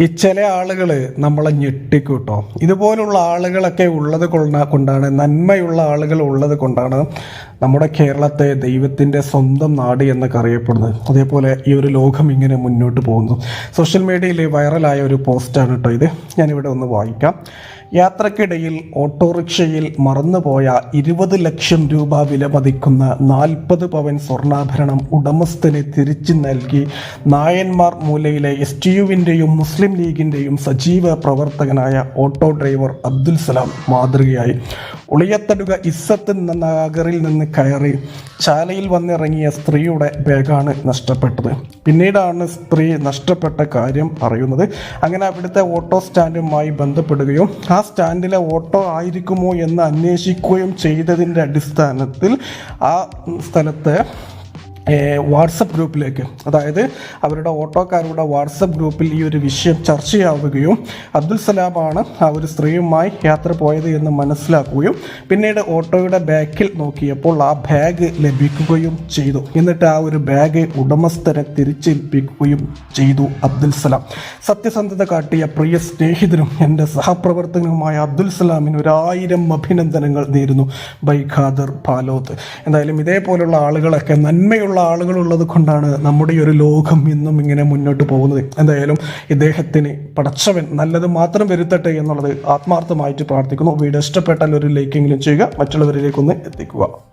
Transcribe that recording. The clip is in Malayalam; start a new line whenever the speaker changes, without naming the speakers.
ഈ ചില ആളുകൾ നമ്മളെ ഞെട്ടിക്കൂട്ടോ. ഇതുപോലുള്ള ആളുകളൊക്കെ ഉള്ളത് കൊണ്ട കൊണ്ടാണ് നന്മയുള്ള ആളുകൾ ഉള്ളത് കൊണ്ടാണ് നമ്മുടെ കേരളത്തെ ദൈവത്തിന്റെ സ്വന്തം നാട് എന്നൊക്കെ അറിയപ്പെടുന്നത്. അതേപോലെ ഈ ഒരു ലോകം ഇങ്ങനെ മുന്നോട്ട് പോകുന്നു. സോഷ്യൽ മീഡിയയിൽ വൈറലായ ഒരു പോസ്റ്റാണ് കേട്ടോ ഇത്. ഞാനിവിടെ ഒന്ന് വായിക്കാം. യാത്രക്കിടയിൽ ഓട്ടോറിക്ഷയിൽ മറന്നുപോയ ഇരുപത് ലക്ഷം രൂപ വിലമതിക്കുന്ന നാൽപ്പത് പവൻ സ്വർണാഭരണം ഉടമസ്ഥനെ തിരിച്ചു നൽകി. നായന്മാർ മൂലയിലെ എസ് ടി യുവിന്റെയും മുസ്ലിം ലീഗിന്റെയും സജീവ പ്രവർത്തകനായ ഓട്ടോ ഡ്രൈവർ അബ്ദുൽ സലാം മാതൃകയായി. ഉളിയത്തടുക ഇസ്സത്ത് നഗറിൽ നിന്ന് കയറി ചാലയിൽ വന്നിറങ്ങിയ സ്ത്രീയുടെ ബാഗാണ് നഷ്ടപ്പെട്ടത്. പിന്നീടാണ് സ്ത്രീ നഷ്ടപ്പെട്ട കാര്യം അറിയുന്നത് അങ്ങനെ അവിടുത്തെ ഓട്ടോ സ്റ്റാൻഡുമായി ബന്ധപ്പെടുകയും ആ സ്റ്റാൻഡിലെ ഓട്ടോ ആയിരിക്കുമോ എന്ന് അന്വേഷിക്കുകയും ചെയ്തതിന്റെ അടിസ്ഥാനത്തിൽ ആ സ്ഥലത്തെ വാട്സപ്പ് ഗ്രൂപ്പിലേക്ക്. അതായത് അവരുടെ ഓട്ടോക്കാരുടെ വാട്സപ്പ് ഗ്രൂപ്പിൽ ഈ ഒരു വിഷയം ചർച്ചയാവുകയും അബ്ദുൽ സലാമാണ് ആ ഒരു സ്ത്രീയുമായി യാത്ര പോയത് എന്ന് മനസ്സിലാക്കുകയും പിന്നീട് ഓട്ടോയുടെ ബാക്കിൽ നോക്കിയപ്പോൾ ആ ബാഗ് ലഭിക്കുകയും ചെയ്തു. എന്നിട്ട് ആ ഒരു ബാഗ് ഉടമസ്ഥരെ തിരിച്ചേൽപ്പിക്കുകയും ചെയ്തു അബ്ദുൽ സലാം. സത്യസന്ധത കാട്ടിയ പ്രിയ സ്നേഹിതനും എന്റെ സഹപ്രവർത്തകനുമായ അബ്ദുൽ സലാമിന് ഒരായിരം അഭിനന്ദനങ്ങൾ നേരുന്നു. ബൈഖാദർ പാലോത്ത് എന്തായാലും ഇതേപോലുള്ള ആളുകളൊക്കെ നന്മയുള്ള ആളുകൾ ഉള്ളത് കൊണ്ടാണ് നമ്മുടെ ഈ ഒരു ലോകം ഇന്നും ഇങ്ങനെ മുന്നോട്ട് പോകുന്നത്. എന്തായാലും ഇദ്ദേഹത്തിന് പടച്ചവൻ നല്ലത് മാത്രം വരുത്തട്ടെ എന്നുള്ളത് ആത്മാർത്ഥമായിട്ട് പ്രാർത്ഥിക്കുന്നു. വീഡിയോ ഇഷ്ടപ്പെട്ടാൽ ഒരു ലൈക്കെങ്കിലും ചെയ്യുക. മറ്റുള്ളവരിലേക്കൊന്ന് എത്തിക്കുക.